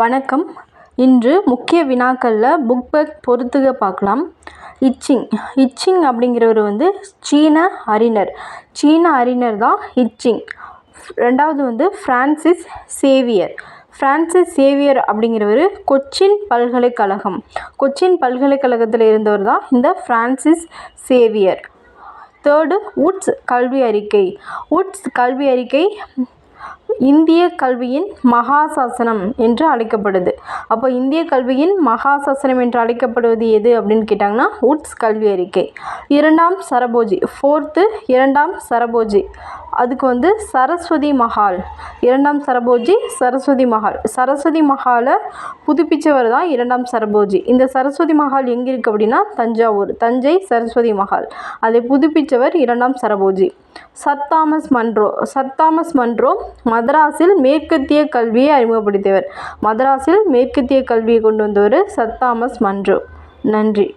வணக்கம். இன்று முக்கிய வினாக்களில் புக் பேக் பொறுத்துக பார்க்கலாம். இச்சிங் இச்சிங் அப்படிங்கிறவர் வந்து சீன அறிஞர். சீன அறிஞர் தான் இச்சிங் ரெண்டாவது வந்து ஃப்ரான்சிஸ் சேவியர் ஃப்ரான்சிஸ் சேவியர் அப்படிங்கிறவர் கொச்சின் பல்கலைக்கழகம். கொச்சின் பல்கலைக்கழகத்தில் இருந்தவர் தான் இந்த ஃப்ரான்சிஸ் சேவியர் தேர்டு உட்ஸ் கல்வி அறிக்கை. உட்ஸ் கல்வி அறிக்கை இந்திய கல்வியின் மகாசாசனம் என்று அழைக்கப்படுது. அப்போ இந்திய கல்வியின் மகாசாசனம் என்று அழைக்கப்படுவது எது அப்படின்னு கேட்டாங்கன்னா உட்ஸ் கல்வி அறிக்கை. இரண்டாம் சரபோஜி ஃபோர்த்து இரண்டாம் சரபோஜி. அதுக்கு வந்து சரஸ்வதி மஹால். இரண்டாம் சரபோஜி சரஸ்வதி மஹால். சரஸ்வதி மஹாலை புதுப்பிச்சவர் தான் இரண்டாம் சரபோஜி. இந்த சரஸ்வதி மஹால் எங்கே இருக்குது அப்படின்னா தஞ்சாவூர். தஞ்சை சரஸ்வதி மஹால். அதை புதுப்பித்தவர் இரண்டாம் Serfoji. Sir Thomas Munro sir Thomas Munro மதராஸில் மேற்கத்திய கல்வியை அறிமுகப்படுத்தியவர். மதராஸில் மேற்கத்திய கல்வியை கொண்டு வந்தவர் சர் தாமஸ் மன்றோ. நன்றி.